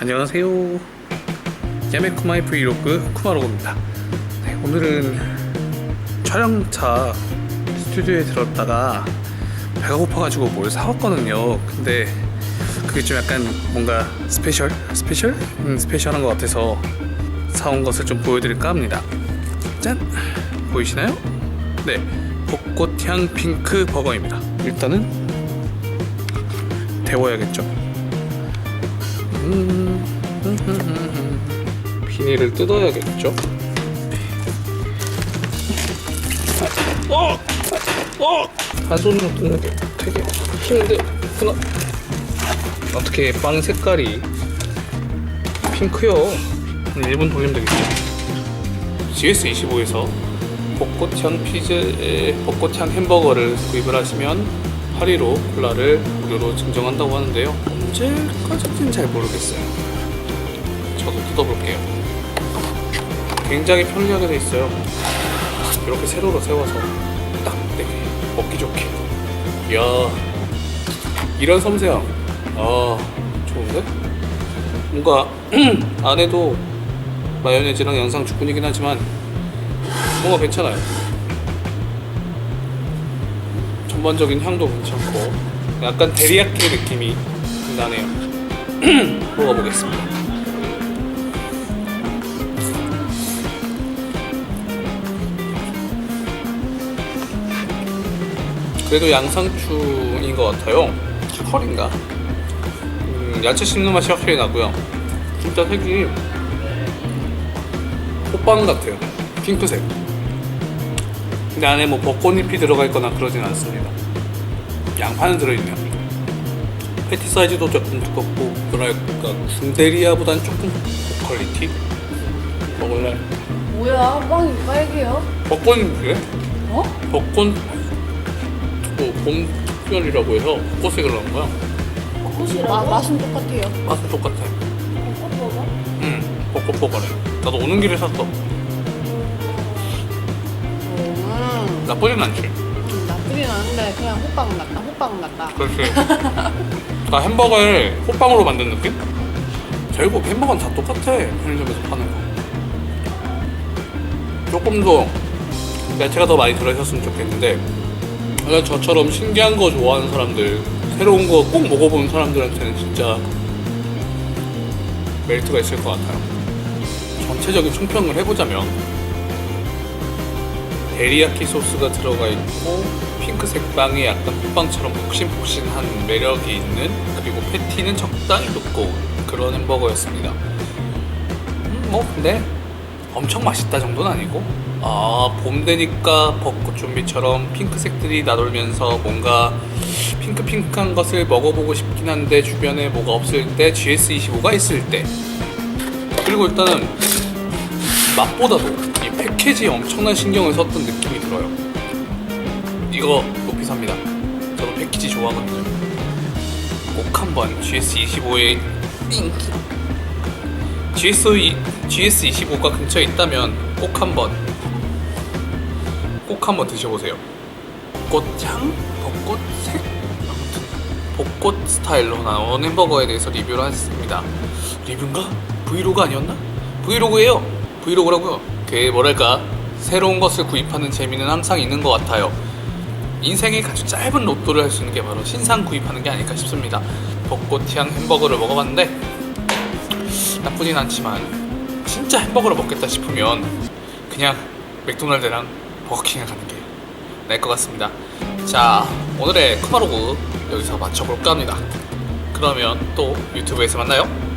안녕하세요. 야메쿠마의 브이로그 쿠마로그입니다. 네, 오늘은 촬영차 스튜디오에 들었다가 배가 고파가지고 뭘 사왔거든요. 근데 그게 좀 약간 뭔가 스페셜? 스페셜? 음, 스페셜한 것 같아서 사온 것을 좀 보여드릴까 합니다. 짠! 보이시나요? 네, 벚꽃향 핑크 버거입니다. 일단은 데워야겠죠. 음, 비닐을 뜯어야겠죠. 어! 어! 한 손으로 뜯는 게 되게 힘들구나. 어떻게 빵 색깔이 핑크요? 1분 돌리면 되겠죠. GS25에서 벚꽃향 피즈, 에, 벚꽃향 햄버거를 구입을 하시면 파리로 콜라를 무료로 증정한다고 하는데요. 언제까지인지는 잘 모르겠어요. 저도 뜯어볼게요. 굉장히 편리하게 돼 있어요. 이렇게 세로로 세워서 딱 되게 먹기 좋게. 이야, 이런 섬세함. 아, 좋은데? 뭔가 안에도 마요네즈랑 양상 죽군이긴 하지만 뭔가 괜찮아요. 전반적인 향도 괜찮고 약간 데리야끼 느낌이 나네요. 먹어보겠습니다. 그래도 양상추인 것 같아요. 털인가? 음, 야채 씹는 맛이 확실히 나고요. 진짜 색이 호빵 같아요. 핑크색. 근데 안에 뭐 벚꽃잎이 들어가 있거나 그러진 않습니다. 양파는 들어있네요. 패티 사이즈도 조금 두껍고 뭐랄까 군대리아보단 조금 퀄리티 먹을래? 뭐야 빵이 빨개요? 벚꽃잎이래? 어? 벚꽃 뭐봄 특별이라고 해서 벚꽃색을 넣은 거야. 마, 맛은 똑같아요 맛은 똑같아. 벚꽃 먹어? 응, 벚꽃 버거래. 나도 오는 길에 샀어. 나쁘진 않지. 음, 나쁘진 않은데 그냥 호빵은 낫다 호빵은 낫다 그렇지. 나 햄버거를 호빵으로 만든 느낌? 결국 햄버거는 다 똑같아. 편의점에서 파는 거. 조금 더 야채가 더 많이 들어있었으면 좋겠는데, 그냥 저처럼 신기한 거 좋아하는 사람들, 새로운 거 꼭 먹어보는 사람들한테는 진짜 메리트가 있을 것 같아요. 전체적인 총평을 해보자면, 데리야끼 소스가 들어가 있고 핑크색 빵이 약간 호빵처럼 폭신폭신한 매력이 있는 그리고 패티는 적당히 두꺼운 그런 햄버거였습니다. 음, 뭐 근데 엄청 맛있다 정도는 아니고 아 봄 되니까 벚꽃 좀비처럼 핑크색들이 나돌면서 뭔가 핑크핑크한 것을 먹어보고 싶긴 한데 주변에 뭐가 없을 때 GS25가 있을 때 그리고 일단은 맛보다도 이 패키지에 엄청난 신경을 썼던 느낌이 들어요. 이거 높이 삽니다. 저도 패키지 좋아하거든요. 꼭 한번 GS25의 인기 GS, GS25가 근처에 있다면 꼭 한번 꼭 한번 드셔보세요. 벚꽃향? 벚꽃색? 아무튼 벚꽃 스타일로 나온 햄버거에 대해서 리뷰를 했습니다. 리뷰인가? 브이로그 아니었나? 브이로그예요. 브이로그라고요. 그 뭐랄까 새로운 것을 구입하는 재미는 항상 있는 것 같아요. 인생의 아주 짧은 로또를 할 수 있는 게 바로 신상 구입하는 게 아닐까 싶습니다. 벚꽃향 햄버거를 먹어봤는데 나쁘진 않지만 진짜 햄버거를 먹겠다 싶으면 그냥 맥도날드랑 버거킹에 가는 게 나을 것 같습니다. 자 오늘의 쿠마로그 여기서 마쳐볼까 합니다. 그러면 또 유튜브에서 만나요.